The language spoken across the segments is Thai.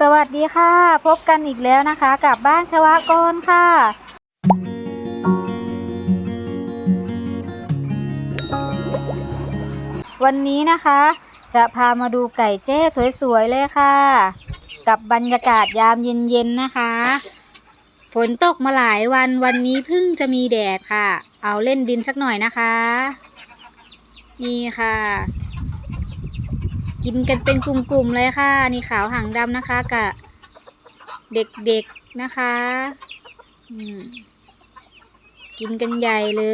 สวัสดีค่ะ พบกันอีกแล้วนะคะ กับบ้านชวากรค่ะ วันนี้นะคะ จะพามาดูไก่เจ้สวยๆ เลยค่ะ กับบรรยากาศยามเย็นๆนะคะ ฝนตกมาหลายวันวันนี้เพิ่งจะมีแดดค่ะ เอาเล่นดินสักหน่อยนะคะ นี่ค่ะ กินกันเป็นกลุ่มๆเลยค่ะ นี่ขาวหางดำนะคะกับเด็กๆนะคะกินกันใหญ่เล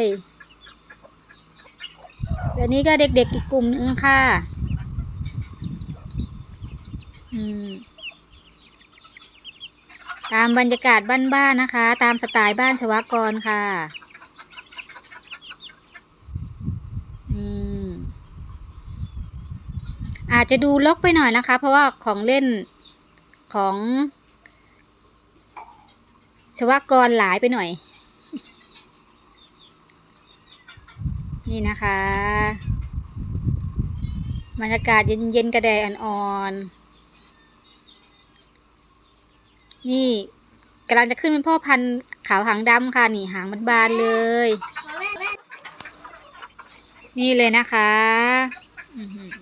ยแล้วนี่ก็เด็กๆอีกกลุ่มนึงค่ะ อืมตามบรรยากาศบ้านๆนะคะ ตามสไตล์บ้านชวากรค่ะ อืม อาจจะดูลกไปหน่อยนะคะ เพราะว่าของเล่นของชวากรหลายไปหน่อย นี่นะคะ บรรยากาศเย็นๆกระแดอ่อนๆนี่กำลังจะขึ้นเป็นพ่อพันธุ์ขาวหางดำค่ะ นี่หางมันบานๆเลย นี่เลยนะคะ อือ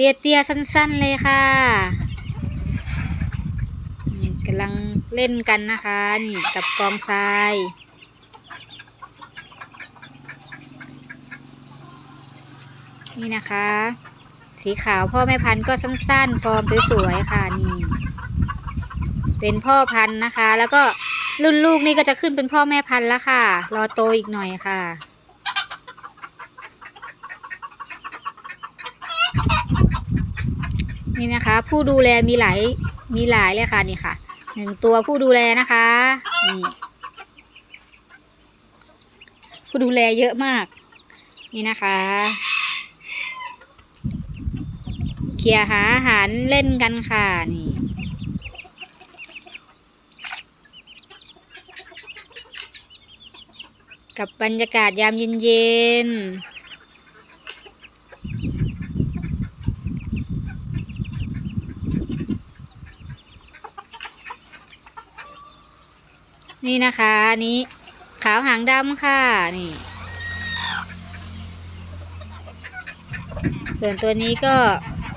เตี้ยๆสั้น ๆเลยค่ะกำลังเล่นกันนะคะนี่กับกองทรายนี่นะคะ สีขาวพ่อแม่พันธุ์ก็สั้นๆ ฟอร์มสวยๆค่ะนี่เป็นพ่อพันธุ์นะคะ แล้วก็รุ่นลูกนี่ก็จะขึ้นเป็นพ่อแม่พันธุ์แล้วค่ะ รอโตอีกหน่อยค่ะ นี่นะคะ ผู้ดูแลมีหลายมีหลายเลยค่ะนี่ค่ะหนึ่งตัวผู้ดูแลนะคะนี่ผู้ดูแลเยอะมาก นี่นะคะเคลียหาอาหารเล่นกันค่ะนี่กับบรรยากาศยามเย็นๆ นี่นะคะอันนี้ ขาวหางดำค่ะ นี่ ส่วนตัวนี้ก็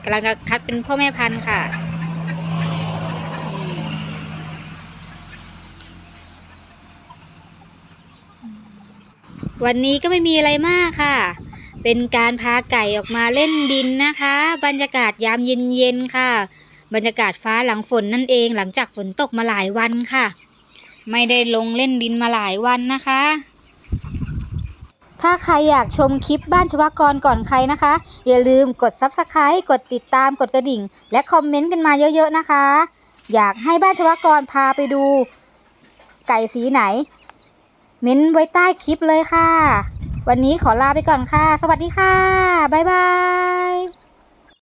กำลังจะคัดเป็นพ่อแม่พันธุ์ค่ะ วันนี้ก็ไม่มีอะไรมากค่ะ เป็นการพาไก่ออกมาเล่นดินนะคะ บรรยากาศยามเย็นๆค่ะ บรรยากาศฟ้าหลังฝนนั่นเองหลังจากฝนตกมาหลายวันค่ะ ไม่ได้ลงเล่นดินมาหลายวันนะคะ ถ้าใครอยากชมคลิปบ้านชวากรก่อนใครนะคะ อย่าลืมกด Subscribe กดติดตามกดกระดิ่ง และคอมเมนต์กันมาเยอะๆนะคะ อยากให้บ้านชวากรพาไปดู ไก่สีไหน เม้นไว้ใต้คลิปเลยค่ะ วันนี้ขอลาไปก่อนค่ะ สวัสดีค่ะ บ๊ายบาย